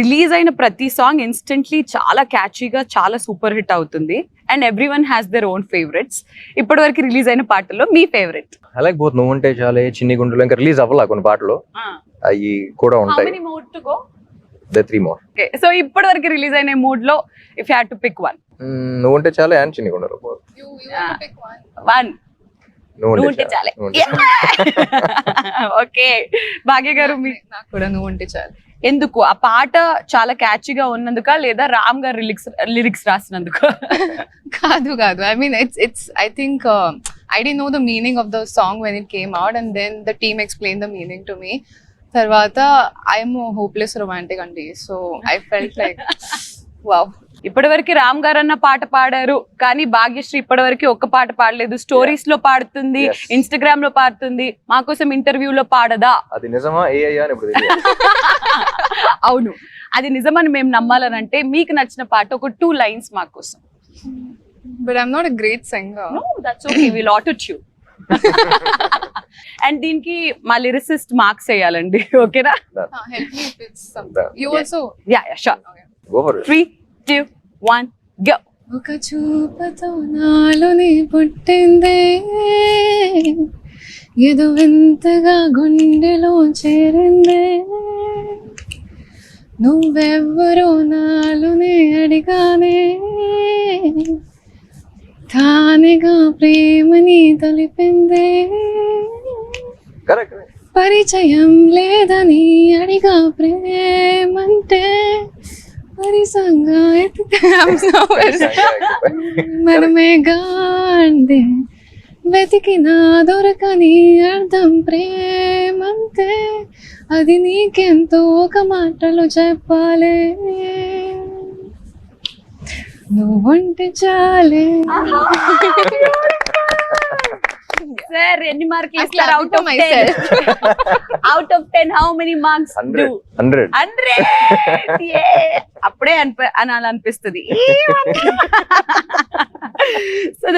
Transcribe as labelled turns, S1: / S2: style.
S1: Release అయిన ప్రతి song instantly చాలా క్యాచీగా చాలా సూపర్ హిట్ అవుతుంది. And everyone has their own favourites. ఇప్పటి వరకు రిలీజ్ అయిన పాటల్లో మీ ఫేవరెట్.
S2: అలాగే పోతు నువ్వు ఉంటే చాలే చిన్ని గుండెలు ఇంకా రిలీజ్ అవ్వాలా కొన్ని పాటలు? అవి కూడా ఉంటాయి. త్రీ మోర్
S1: సో ఇప్పటి వరకు రిలీజ్ అయిన మూడ్లో if had to pick one
S2: నువ్వు ఉంటే చాలే అండ్ చిన్ని గుండెలు?
S1: వన్
S2: నువ్వు ఉంటే
S1: చాలే. ఓకే భాగ్య గారు మీ
S3: నాకు కూడా నువ్వు ఉంటే చాలు.
S1: ఎందుకు? ఆ పాట చాలా క్యాచీగా ఉన్నందుక లేదా రామ్ గారు లిరిక్స్ లిరిక్స్ రాసినందుకు?
S3: కాదు కాదు. I mean it's it's I think I D know the meaning of the song when it came out and then the team explain the meaning to me తర్వాత ఐఎమ్ హోప్లెస్ రొమాంటిక్ అండి so I felt like wow
S1: ఇప్పటి వరకు రామ్ గారు అన్న పాట పాడారు కానీ భాగ్యశ్రీ ఇప్పటి వరకు ఒక్క పాట పాడలేదు. స్టోరీస్లో పాడుతుంది. ఇన్స్టాగ్రామ్లో పాడుతుంది మా కోసం ఇంటర్వ్యూలో పాడదా?
S2: అది నిజమా.
S1: అవును. అది నిజమని మేము నమ్మాలనంటే మీకు నచ్చిన పాట ఒక టూ లైన్స్ మా కోసం.
S3: But I'm not great singer
S1: that's okay will try and దీనికి మా లిరిసిస్ట్ మార్క్స్ వేయాలండి ఓకేనా
S3: help me if it's
S2: That-
S3: you also
S1: yeah yeah sure
S2: Go for it.
S1: Three two one go
S3: ఒక చూపతో నాలోని పుట్టిందే. ఏదో వింతగా గుండెలో చేరిందే. నువ్వెవ్వరో నాలోనే అడిగానే. తానేగా ప్రేమని తలిపిందే. పరిచయం లేదని అడిగా ప్రేమంటే. మరి మనమే గాండి వెతికినా దొరకని అర్థం ప్రేమంతే. అది నీకెంతో ఒక మాటలో చెప్పాలే. నువ్వంటే చాలే.
S1: సార్ ఎన్ని మార్కులు
S3: I
S1: ఇస్తారు? Out of
S3: myself.
S1: Out of ten how many marks
S2: hundred hundred
S1: hundred అప్పుడే అనిపి అనాలనిపిస్తుంది. సో